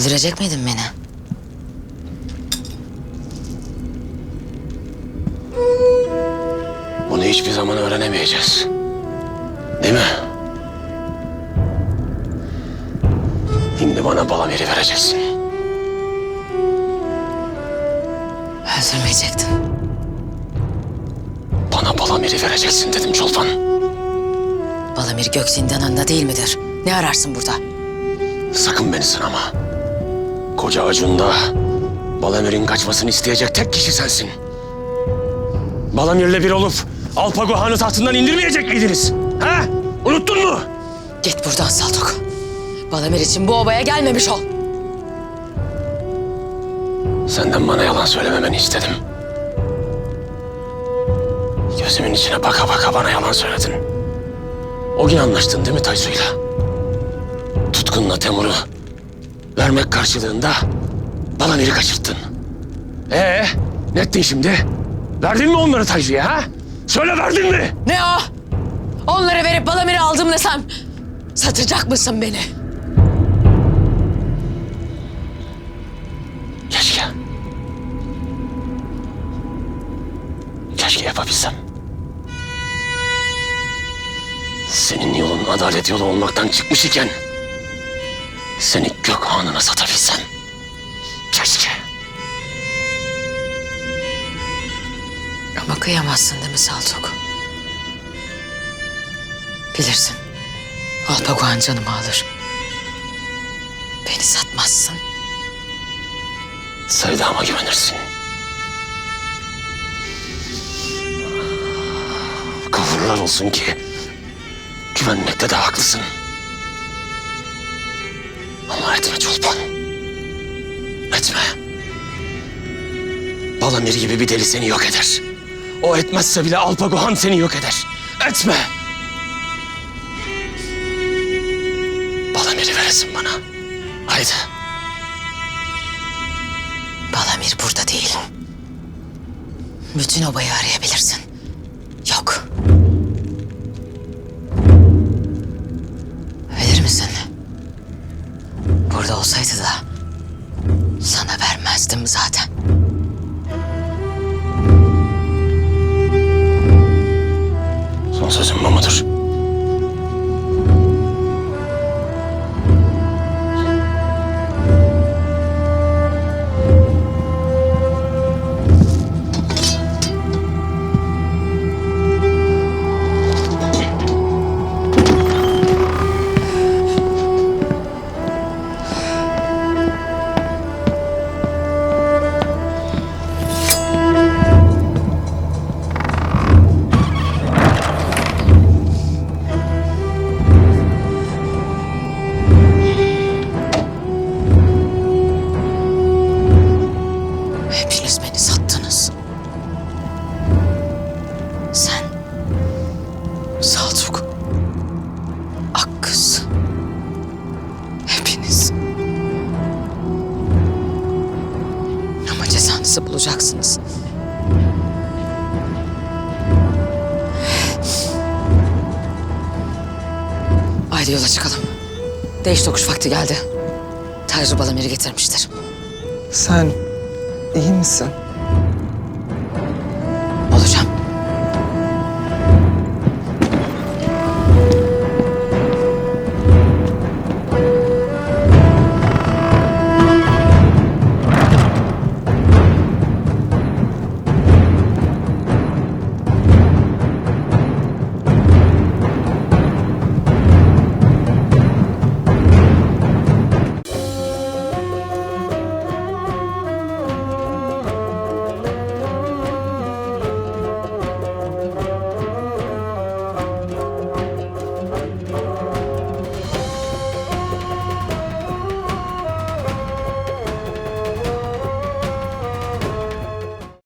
Öldürecek miydin beni? Bunu hiçbir zaman öğrenemeyeceğiz. Değil mi? Şimdi bana Balamir'i vereceksin. Öldürmeyecektin. Bana Balamir'i vereceksin dedim Çolpan. Balamir Göksindan'ında değil midir? Ne ararsın burada? Sakın beni sınama. Koca Acun'da Balamir'in kaçmasını isteyecek tek kişi sensin. Balamir'le bir olup Alpago Han'ı tahtından indirmeyecek miydiniz? Ha? Unuttun mu? Git buradan Saltuk. Balamir için bu obaya gelmemiş ol. Senden bana yalan söylememeni istedim. Gözümün içine baka baka bana yalan söyledin. O gün anlaştın değil mi Taysu'yla? Tutkun'la Temur'u vermek karşılığında bana biri kaçırttın. Ee, ne ettin şimdi? Verdin mi onları Taysu'ya ha? Söyle verdin mi? Ne o? Onları verip Balamir'i aldım desem satacak mısın beni? Keşke. Keşke yapabilsem. Senin yolun adalet yolu olmaktan çıkmış iken... ...seni gök hanına satabilsem. Keşke. Ama kıyamazsın değil mi Saltuk? Bilirsin. Alpaguan canımı alır. Beni satmazsın. Sevdama güvenirsin. Kavurlar olsun ki... ...güvenmekte de haklısın. Ama etme Çolpan. Etme. Balamir gibi bir deli seni yok eder. O etmezse bile Alpagohan seni yok eder. Etme. Balamir'i veresin bana. Haydi. Balamir burada değil. Bütün obayı arayabilirsin. Vermezdim zaten. Son sözüm bu mudur? Hepiniz beni sattınız. Sen, Saltuk, Akkız, hepiniz. Ama cezanızı bulacaksınız. Haydi yola çıkalım. Değiş tokuş vakti geldi. Tanrı Balamir'i getirmiştir. Sen iyi misin?